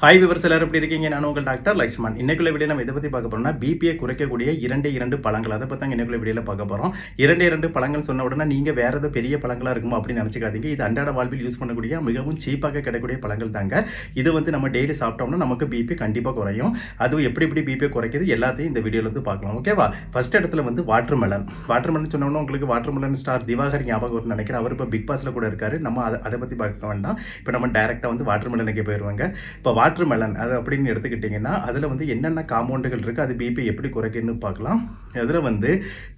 Hi விவர் எல்லாரும் எப்படி இருக்கீங்க? நான் உங்கள் டாக்டர் லக்ஷ்மண். இன்னைக்குள்ள வீடியோ நம்ம இதை பற்றி பார்க்க போறோம்னா பிபியை குறைக்கக்கூடிய இரண்டு இரண்டு பழங்கள். அதை பற்றி இன்னைக்குள்ள வீடியோவில் பார்க்க போகிறோம் இரண்டு இரண்டு பழங்கள் சொன்ன உடனே நீங்கள் வேற ஏதோ பெரிய பழங்களாக இருக்குமோ அப்படின்னு நினச்சிக்காதீங்க. இது அன்றாட வாழ்வில் யூஸ் பண்ணக்கூடிய மிகவும் சீப்பாக கிடைக்கக்கூடிய பழங்கள் தாங்க. இது வந்து நம்ம டெய்லி சாப்பிட்டோம்னா நமக்கு பிபி கண்டிப்பாக குறையும். அதுவும் எப்படி எப்படி பிபியை குறைக்குது எல்லாத்தையும் இந்த வீடியோவில் வந்து பார்க்கலாம். ஓகேவா ஃபர்ஸ்ட் இடத்துல வந்து வாட்டர் மெலன் வாட்டர் மெலன் சொன்னோன்னா உங்களுக்கு வாட்டர் மெலன் ஸ்டார் திவாகர் ஞாபகம் வரும்னு நினைக்கிறேன். அவர் இப்போ பிக் பாஸில் கூட இருக்காரு. நம்ம அதை அதை பற்றி பார்க்க வேண்டாம். இப்போ நம்ம டைரெக்டாக வந்து வாட்டர் மெலனுக்கு போயிடுவாங்க இப்போ வாட்டர் மெலன் அது அப்படின்னு எடுத்துக்கிட்டிங்கன்னா அதில் வந்து என்னென்ன காம்பவுண்டுகள் இருக்குது அது பிபி எப்படி குறைக்குன்னு பார்க்கலாம். அதில் வந்து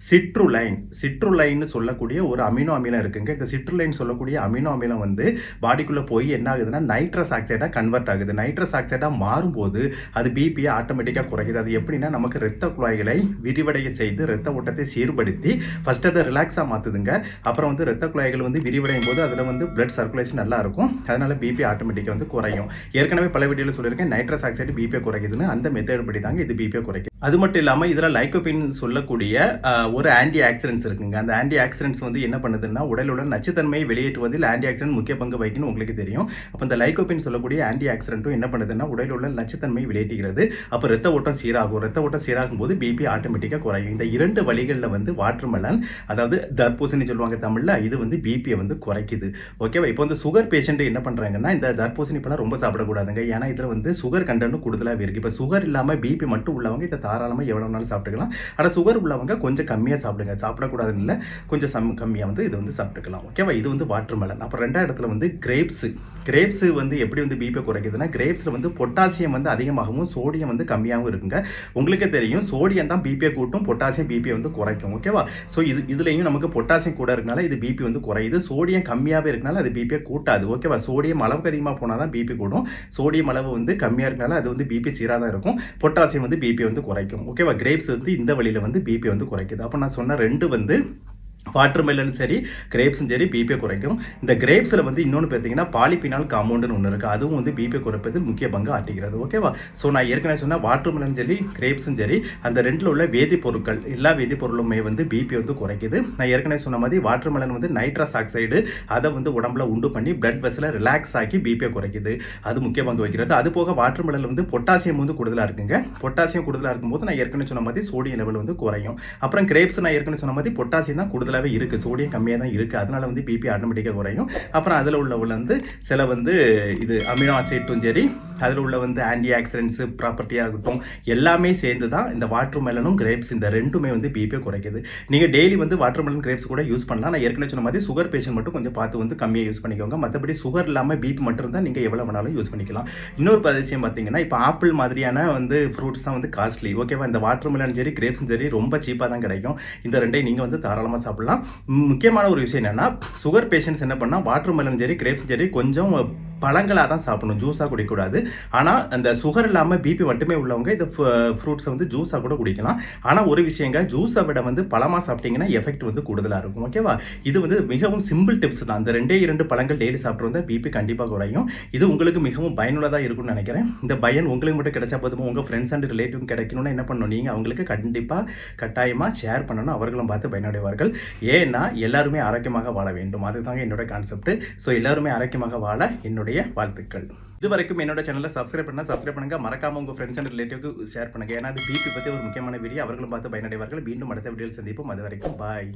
சிட்ருலைன் சிட்ருலைன்னு சொல்லக்கூடிய ஒரு அமினோ அமிலம் இருக்குங்க. இந்த சிட்ருலைன் சொல்லக்கூடிய அமினோ அமிலம் வந்து பாடிக்குள்ளே போய் என்ன ஆகுதுன்னா நைட்ரஸ் ஆக்சைடாக கன்வெர்ட் ஆகுது. நைட்ரஸ் ஆக்சைடாக மாறும்போது அது பிபியை ஆட்டோமேட்டிக்காக குறைக்குது. அது எப்படின்னா நமக்கு ரத்த குழாய்களை விரிவடைய செய்து ரத்த ஓட்டத்தை சீர்படுத்தி ஃபஸ்ட் அதை ரிலாக்ஸாக மாற்றுதுங்க அப்புறம் வந்து ரத்த குழாய்கள் வந்து விரிவடையும் போது அதில் வந்து பிளட் சர்க்குலேஷன் நல்லா இருக்கும். அதனால பிபி ஆட்டோமேட்டிக்காக வந்து குறையும். ஏற்கனவே பல வீடியோவில் சொல்லியிருக்கேன் நைட்ரஸ் ஆக்சைடு பிபியை குறைக்குதுன்னு. அந்த மெத்தட் படி தாங்க இது பிபியை குறைக்குது அது மட்டும் இல்லாமல் இதில் லைக்கோபின் சொல்லக்கூடிய ஒரு ஆன்டி ஆக்சிடென்ட்ஸ் இருக்குங்க. அந்த ஆன்டி ஆக்சிடென்ட்ஸ் வந்து என்ன பண்ணுதுன்னா உடலில் உள்ள நச்சுத்தன்மையை வெளியேற்றுவதில் ஆன்டி ஆக்சிடென்ட் முக்கிய பங்கு வகிக்குன்னு உங்களுக்கு தெரியும். அப்போ இந்த லைக்கோபின் சொல்லக்கூடிய ஆன்டி ஆக்சிடென்ட்டும் என்ன பண்ணுதுன்னா உடலுள்ள நச்சுத்தன்மை நச்சுத்தன்மையை வெளியேற்றுகிறது. அப்போ ரத்த ஓட்டம் சீராகும். ரத்த ஓட்டம் சீராகும் போது பிபி ஆட்டோமேட்டிக்காக குறையும். இந்த இரண்டு வழிகளில் வந்து வாட்டர் மெலன் அதாவது தர்பூசணி சொல்லுவாங்க தமிழில் இது வந்து பிபியை வந்து குறைக்குது. ஓகேவா இப்போ வந்து சுகர் பேஷண்ட் என்ன பண்ணுறாங்கன்னா இந்த தர்பூசணி பழம் ரொம்ப சாப்பிடக்கூடாதுங்க. ஏன்னா இதில் வந்து சுகர் கண்டனும் கூடுதலாக இருக்குது இப்போ சுகர் இல்லாமல் பிபி மட்டும் உள்ளவங்க இதை தாராளமாக எவ்வளோ வேணாலும் சாப்பிட்டுக்கலாம். ஆனால் சுகர் உள்ளவங்க கொஞ்சம் கம்மியாக சாப்பிடுங்க. சாப்பிடக்கூடாதுன்னு இல்லை கொஞ்சம் சம் கம்மியாக வந்து இது வந்து சாப்பிட்டுக்கலாம். ஓகேவா இது வந்து வாட்டர் மெலன் அப்புறம் ரெண்டாவது இடத்துல வந்து கிரேப்ஸு கிரேப்ஸு வந்து எப்படி வந்து பிபி குறைக்குதுன்னா கிரேப்ஸில் வந்து பொட்டாசியம் வந்து அதிகமாகவும் சோடியம் வந்து கம்மியாகவும் இருக்குங்க. உங்களுக்கே தெரியும். சோடியம் தான் பிபியை கூட்டும் பொட்டாசியம் பிபியை வந்து குறைக்கும். ஓகேவா ஸோ இது இதுலேயும் நமக்கு பொட்டாசியம் கூட இருக்கனால இது பிபி வந்து குறையுது. சோடியம் கம்மியாகவே இருக்கனால அது பிபியை கூட்டாது. ஓகேவா சோடியம் அளவுக்கு அதிகமாக போனால் தான் பிபி கூடும். சோடியம் அளவு வந்து கம்மியாக இருக்கனால அது வந்து பிபி சீராக தான் இருக்கும். பொட்டாசியம் வந்து பிபி வந்து குறைக்கும். ஓகேவா கிரேப்ஸ் வந்து இந்த வழியில் வந்து பிபி வந்து குறைக்குது. அப்போ நான் சொன்ன ரெண்டு வந்து வாட்டர்மெலன் சரி கிரேப்ஸும் சரி பிபியை குறைக்கும். இந்த கிரேப்ஸில் வந்து இன்னொன்று பார்த்தீங்கன்னா பாலிபினால் காம்பவுண்டுன்னு ஒன்று இருக்குது அதுவும் வந்து பிபியை குறைப்பது முக்கிய பங்கு ஆட்டுகிறது ஓகேவா ஸோ நான் ஏற்கனவே சொன்னால் வாட்டர்மெலன் சரி கிரேப்ஸும் சரி அந்த ரெண்டில் உள்ள வேதிப்பொருட்கள் எல்லா வேதிப்பொருளுமே வந்து பிபி வந்து குறைக்குது. நான் ஏற்கனவே சொன்ன மாதிரி வாட்டர்மெலன் வந்து நைட்ரஸ் ஆக்சைடு அதை வந்து உடம்புல உண்டு பண்ணி பிளட் வெஸில் ரிலாக்ஸ் ஆக்கி பிபியை குறைக்குது. அது முக்கிய பங்கு வைக்கிறது அது போக வாட்டர்மெலன் வந்து பொட்டாசியம் வந்து கூடுதலாக இருக்குங்க. பொட்டாசியம் கூடுதலாக இருக்கும்போது நான் ஏற்கனவே சொன்ன மாதிரி சோடியம் லெவல் வந்து குறையும். அப்புறம் கிரேப்ஸ் நான் ஏற்கனவே சொன்ன மாதிரி பொட்டாசியம் தான் கூடுதலாகவே இருக்குது சோடியம் கம்மியாக தான் இருக்குது அதனால வந்து பிபி ஆட்டோமேட்டிக்காக குறையும். அப்புறம் அதில் உள்ள உள்ள வந்து சில வந்து இது அமினோ ஆசிட்டும் சரி அதில் உள்ள வந்து ஆன்டி ஆக்சிடென்ட்ஸு ப்ராப்பர்ட்டி ஆகட்டும் எல்லாமே சேர்ந்து தான் இந்த வாட்டர் மெலனும் கிரேப்ஸ் இந்த ரெண்டுமே வந்து பிபியை குறைக்குது. நீங்கள் டெய்லி வந்து வாட்டர் மெலன் கிரேப்ஸ் கூட யூஸ் பண்ணலாம். நான் ஏற்கனவே சொன்ன மாதிரி சுகர் பேஷண்ட் மட்டும் கொஞ்சம் பார்த்து வந்து கம்மியாக யூஸ் பண்ணிக்கோங்க. மற்றபடி சுகர் இல்லாமல் பிபி மட்டும் இருந்தால் நீங்கள் எவ்வளோ வேணாலும் யூஸ் பண்ணிக்கலாம். இன்னொரு விஷயம் பார்த்தீங்கன்னா இப்போ ஆப்பிள் மாதிரியான வந்து ஃப்ரூட்ஸ் தான் வந்து காஸ்ட்லி ஓகேவா இந்த வாட்டர் மெலன் சரி கிரேப்ஸும் சரி ரொம்ப சீப்பாக தான் கிடைக்கும். இந்த ரெண்டையும் நீங்கள் வந்து தாராளமாக சாப்பிடலாம். முக்கியமான ஒரு விஷயம் என்னென்னா சுகர் பேஷண்ட்ஸ் என்ன பண்ணால் வாட்டர் மெலன் சரி கிரேப்ஸும் சரி கொஞ்சம் பழங்களாக தான் சாப்பிடணும் ஜூஸாக குடிக்கக்கூடாது. ஆனால் அந்த சுகர் இல்லாமல் பிபி மட்டுமே உள்ளவங்க இந்த ஃப்ரூட்ஸை வந்து ஜூஸாக கூட குடிக்கலாம். ஆனால் ஒரு விஷயங்க ஜூஸை விட வந்து பழமாக சாப்பிட்டீங்கன்னா எஃபெக்ட் வந்து கூடுதலாக இருக்கும் ஓகேவா இது வந்து மிகவும் சிம்பிள் டிப்ஸ் தான். அந்த ரெண்டே இரண்டு பழங்கள் டெய்லி சாப்பிட்டு வந்தால் பிபி கண்டிப்பாக குறையும். இது உங்களுக்கு மிகவும் பயனுள்ளதாக இருக்கும்னு நினைக்கிறேன். இந்த பயன் உங்களுக்கு மட்டும் கிடைச்சா போதும்? உங்கள் ஃப்ரெண்ட்ஸ் அண்ட் ரிலேட்டிவ் கிடைக்கணும்னா என்ன பண்ணணும்? நீங்கள் அவங்களுக்கு கண்டிப்பாக கட்டாயமாக ஷேர் பண்ணணும். அவர்களும் பார்த்து பயனடைவார்கள். ஏன்னா எல்லாருமே ஆரோக்கியமாக வாழ வேண்டும். அதுதாங்க என்னோட கான்செப்ட் ஸோ எல்லாருமே ஆரோக்கியமாக வாழ என்னோட என்னுடைய வாழ்த்துக்கள். இது வரைக்கும் என்னோட சேனலை சப்ஸ்கிரைப் பண்ணால் சப்ஸ்கிரைப் பண்ணுங்க. மறக்காம உங்கள் ஃப்ரெண்ட்ஸ் அண்ட் ரிலேட்டிவ்க்கு ஷேர் பண்ணுங்க. ஏன்னா அது பிபி பற்றி ஒரு முக்கியமான வீடியோ அவர்களும் பார்த்து பயனடைவார்கள். மீண்டும் அடுத்த வீடியோவில் சந்திப்போம். அது வரைக்கும் பாய்